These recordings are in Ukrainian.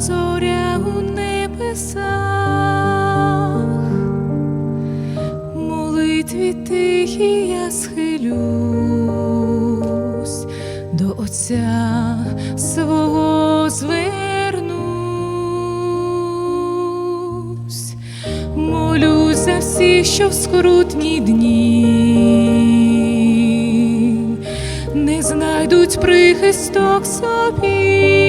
зоря у небесах, молитві тихі я схилюсь, до Отця свого звернусь, молюсь за всіх, що в скрутні дні. Не знайдуть прихисток собі.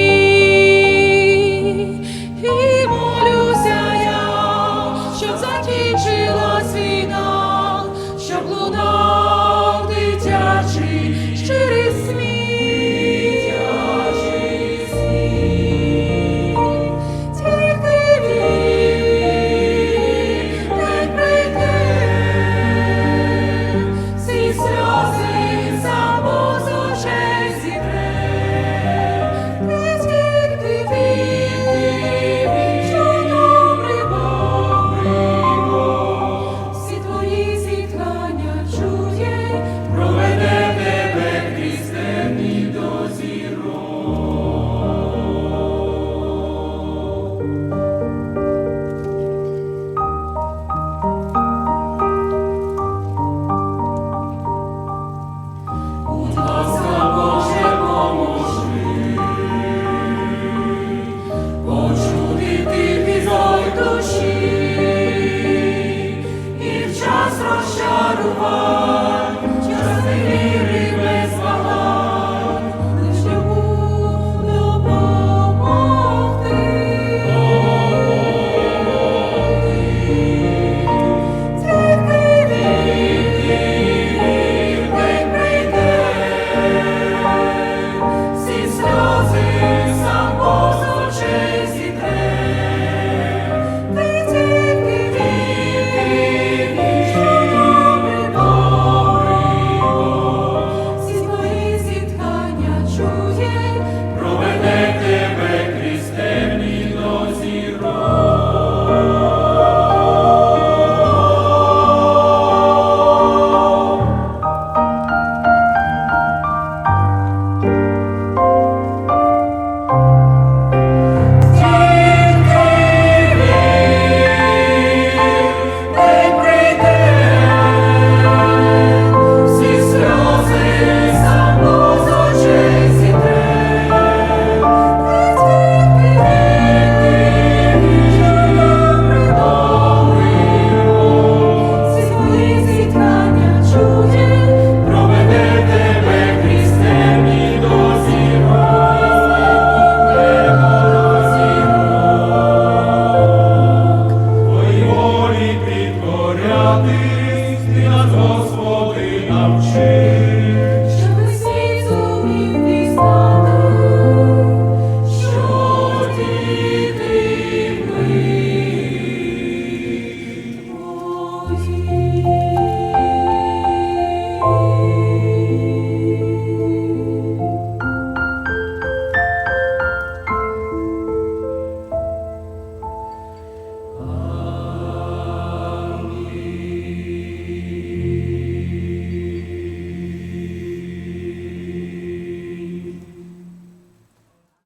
Jehovah.